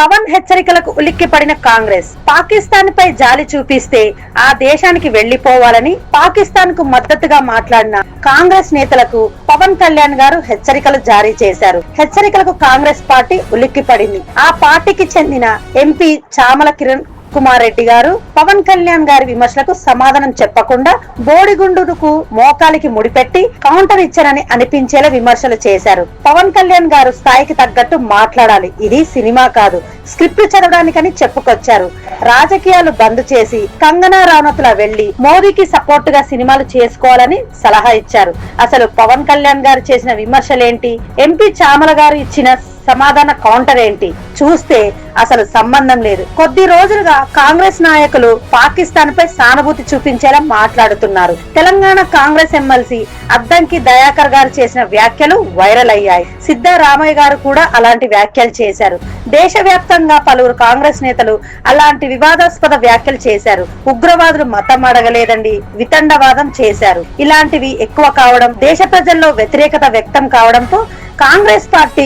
పవన్ హెచ్చరికలకు ఉలిక్కిపడిన కాంగ్రెస్. పాకిస్తాన్ పై జాలి చూపిస్తే ఆ దేశానికి వెళ్ళిపోవాలని పాకిస్తాన్కు మద్దతుగా మాట్లాడిన కాంగ్రెస్ నేతలకు పవన్ కళ్యాణ్ గారు హెచ్చరికలు జారీ చేశారు. హెచ్చరికలకు కాంగ్రెస్ పార్టీ ఉలిక్కిపడింది. ఆ పార్టీకి చెందిన ఎంపీ చామల కిరణ్ కుమార్ రెడ్డి గారు పవన్ కళ్యాణ్ గారి విమర్శలకు సమాధానం చెప్పకుండా బోడిగుండుకు మోకాలికి ముడిపెట్టి కౌంటర్ ఇచ్చారని అనిపించేలా విమర్శలు చేశారు. పవన్ కళ్యాణ్ గారు స్థాయికి తగ్గట్టు మాట్లాడాలి. ఇది సినిమా కాదు. స్క్రిప్ట్ చదవడానికని చెప్పుకొచ్చారు. రాజకీయాలు బంద్ చేసి కంగనా రనౌత్లా వెళ్ళి మోదీకి సపోర్ట్గా సినిమాలు చేసుకోవాలని సలహా ఇచ్చారు. అసలు పవన్ కళ్యాణ్ గారు చేసిన విమర్శలేంటి? ఎంపీ చామల గారు ఇచ్చిన సమాధాన కౌంటర్ ఏంటి? చూస్తే అసలు సంబంధం లేదు. కొద్ది రోజులుగా కాంగ్రెస్ నాయకులు పాకిస్తాన్ పై సానుభూతి చూపించేలా మాట్లాడుతున్నారు. తెలంగాణ కాంగ్రెస్ ఎమ్మెల్సీ అద్దంకి దయాకర్ గారు చేసిన వ్యాఖ్యలు వైరల్ అయ్యాయి. సిద్ధరామయ్య గారు కూడా అలాంటి వ్యాఖ్యలు చేశారు. దేశవ్యాప్తంగా పలువురు కాంగ్రెస్ నేతలు అలాంటి వివాదాస్పద వ్యాఖ్యలు చేశారు. ఉగ్రవాదులు మతం అడగలేదండి వితండవాదం చేశారు. ఇలాంటివి ఎక్కువ కావడం దేశ ప్రజల్లో వ్యతిరేకత వ్యక్తం కావడంతో కాంగ్రెస్ పార్టీ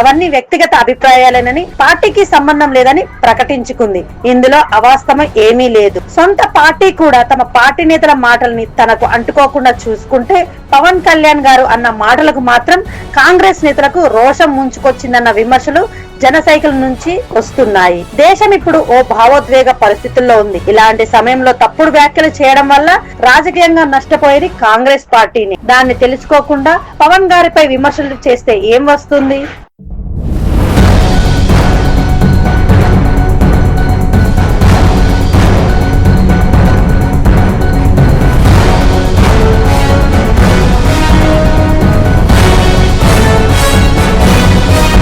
అవన్నీ వ్యక్తిగత అభిప్రాయాలేనని పార్టీకి సంబంధం లేదని ప్రకటించుకుంది. ఇందులో అవాస్తవం ఏమీ లేదు. సొంత పార్టీ కూడా తమ పార్టీ నేతల మాటల్ని తనకు అంటుకోకుండా చూసుకుంటే పవన్ కళ్యాణ్ గారు అన్న మాటలకు మాత్రం కాంగ్రెస్ నేతలకు రోషం ముంచుకొచ్చిందన్న విమర్శలు జన సైకిల్ నుంచి వస్తున్నాయి. దేశం ఇప్పుడు ఓ భావోద్వేగ పరిస్థితుల్లో ఉంది. ఇలాంటి సమయంలో తప్పుడు వ్యాఖ్యలు చేయడం వల్ల రాజకీయంగా నష్టపోయేది కాంగ్రెస్ పార్టీని. దాన్ని తెలుసుకోకుండా పవన్ గారిపై విమర్శలు చేస్తే ఏం వస్తుంది?